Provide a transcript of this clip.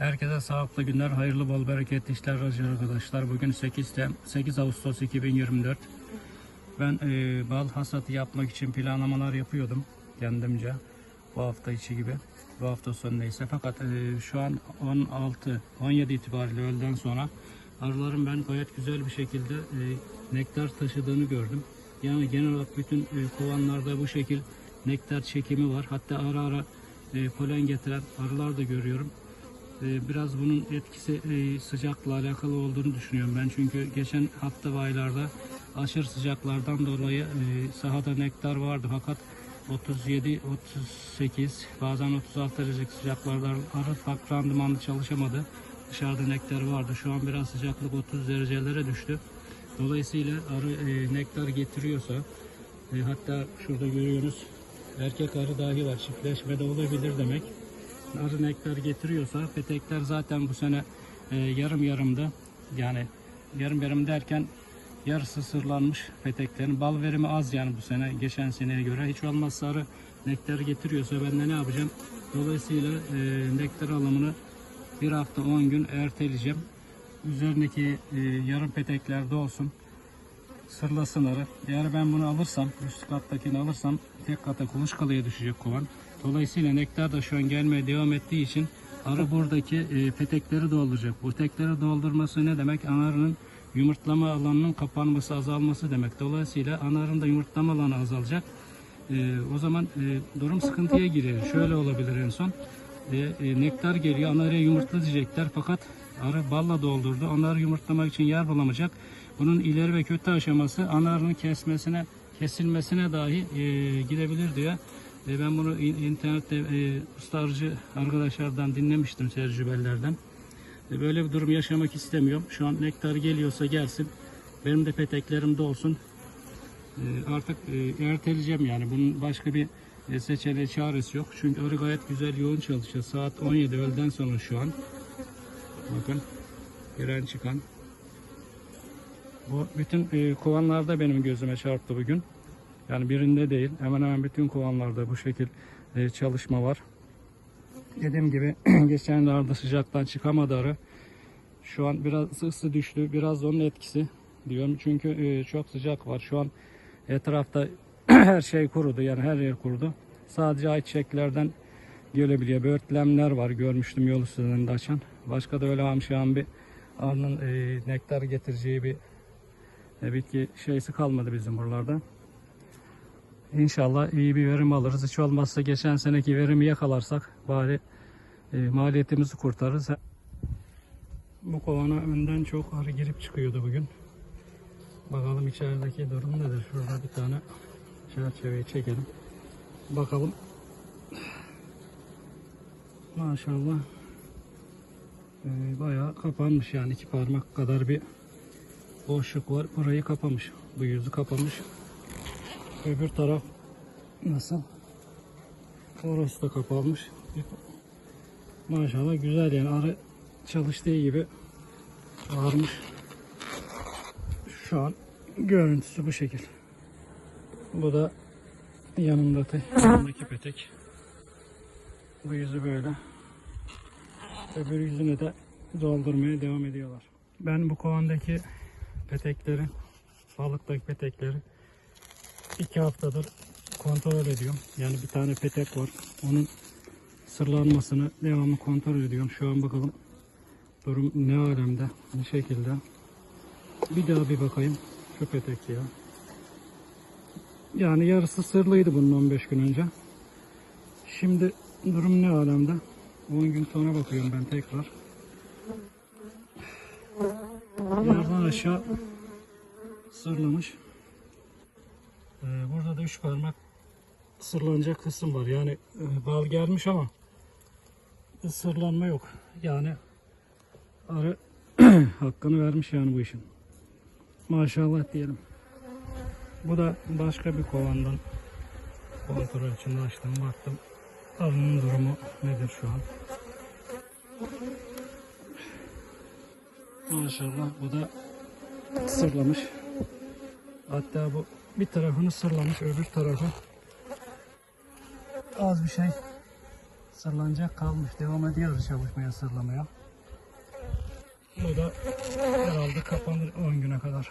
Herkese sağlıklı günler, hayırlı bol bereketli işler arkadaşlar. Bugün 8, Tem 8 Ağustos 2024. Ben e, bal hasatı yapmak için planlamalar yapıyordum kendimce. Bu hafta içi gibi. Bu hafta sonu neyse. Fakat e, şu an 16, 17 itibariyle öğleden sonra arıların ben gayet güzel bir şekilde e, nektar taşıdığını gördüm. Yani genel olarak bütün e, kovanlarda bu şekil nektar çekimi var. Hatta ara ara e, polen getiren arılar da görüyorum. Ee, Biraz bunun etkisi e, sıcakla alakalı olduğunu düşünüyorum ben. Çünkü geçen hafta ve aylarda aşırı sıcaklardan dolayı e, sahada nektar vardı. Fakat 37, 38, bazen 36 derecelik sıcaklarda arı farklı randımanlı çalışamadı. Dışarıda nektar vardı. Şu an biraz sıcaklık 30 derecelere düştü. Dolayısıyla arı e, nektar getiriyorsa e, hatta şurada görüyoruz erkek arı dahi var. Çiftleşme de olabilir demek arı nektar getiriyorsa petekler zaten bu sene e, yarım yarımda. Yani yarım yarım derken yarısı sırlanmış peteklerin. Bal verimi az yani bu sene geçen seneye göre. Hiç olmazsa arı nektar getiriyorsa ben de ne yapacağım? Dolayısıyla e, nektar alımını bir hafta 10 gün erteleyeceğim. Üzerindeki e, yarım peteklerde olsun sırlasın arı. Eğer ben bunu alırsam, üst kattakini alırsam tek kata kuluçkalıya düşecek kovan. Dolayısıyla nektar da şu an gelmeye devam ettiği için arı buradaki e, petekleri dolduracak. Bu petekleri doldurması ne demek? Anarının yumurtlama alanının kapanması, azalması demek. Dolayısıyla anarın da yumurtlama alanı azalacak. E, o zaman e, durum sıkıntıya giriyor. Şöyle olabilir en son. E, e, nektar geliyor, anarıya yumurtla diyecekler fakat arı balla doldurdu. Onları yumurtlamak için yer bulamayacak. Bunun ileri ve kötü aşaması ana arının kesmesine, kesilmesine dahi e, gidebilir diyor. E, ben bunu in- internette e, usta arıcı arkadaşlardan dinlemiştim tecrübelerden. E, böyle bir durum yaşamak istemiyorum. Şu an nektar geliyorsa gelsin. Benim de peteklerimde olsun. E, artık e, erteleyeceğim yani. Bunun başka bir e, seçeneği çaresi yok. Çünkü arı gayet güzel yoğun çalışıyor. Saat 17 öğleden sonra şu an. Bakın. Giren çıkan. Bu bütün e, kovanlarda benim gözüme çarptı bugün. Yani birinde değil. Hemen hemen bütün kovanlarda bu şekil e, çalışma var. Dediğim gibi geçenlerde sıcaktan çıkamadı arı. Şu an biraz ısı düştü. Biraz da onun etkisi diyorum. Çünkü e, çok sıcak var. Şu an etrafta her şey kurudu. Yani her yer kurudu. Sadece ayçiçeklerden gelebiliyor. Böğürtlemler var. Görmüştüm yol üstünde açan. Başka da öyle hamşan bir arının e, nektar getireceği bir e, bitki şeysi kalmadı bizim buralarda. İnşallah iyi bir verim alırız. Hiç olmazsa geçen seneki verimi yakalarsak bari e, maliyetimizi kurtarırız. Bu kovana önden çok arı girip çıkıyordu bugün. Bakalım içerideki durum nedir? Şurada bir tane çerçeveyi çekelim. Bakalım. Maşallah. E, bayağı kapanmış yani iki parmak kadar bir boşluk var. Burayı kapamış. Bu yüzü kapamış. Öbür taraf nasıl? Orası da kapanmış. Maşallah güzel yani arı çalıştığı gibi ağırmış. Şu an görüntüsü bu şekil. Bu da yanındaki, yanındaki petek. Bu yüzü böyle. Öbür yüzünü de doldurmaya devam ediyorlar. Ben bu kovandaki petekleri, balıktaki petekleri iki haftadır kontrol ediyorum. Yani bir tane petek var. Onun sırlanmasını devamlı kontrol ediyorum. Şu an bakalım durum ne alemde, ne şekilde. Bir daha bir bakayım şu petek ya. Yani yarısı sırlıydı bunun 15 gün önce. Şimdi durum ne alemde? 10 gün sonra bakıyorum ben tekrar. Yerden aşağı sırlamış. Ee, burada da üç parmak sırlanacak kısım var. Yani e, bal gelmiş ama sırlanma yok. Yani arı hakkını vermiş yani bu işin. Maşallah diyelim. Bu da başka bir kovandan kontrol için açtım baktım. Arının durumu nedir şu an? Maşallah bu da sırlamış. Hatta bu bir tarafını sırlamış öbür tarafı az bir şey Sırlanacak kalmış. Devam ediyoruz çalışmaya sırlamaya. Bu da herhalde kapanır 10 güne kadar.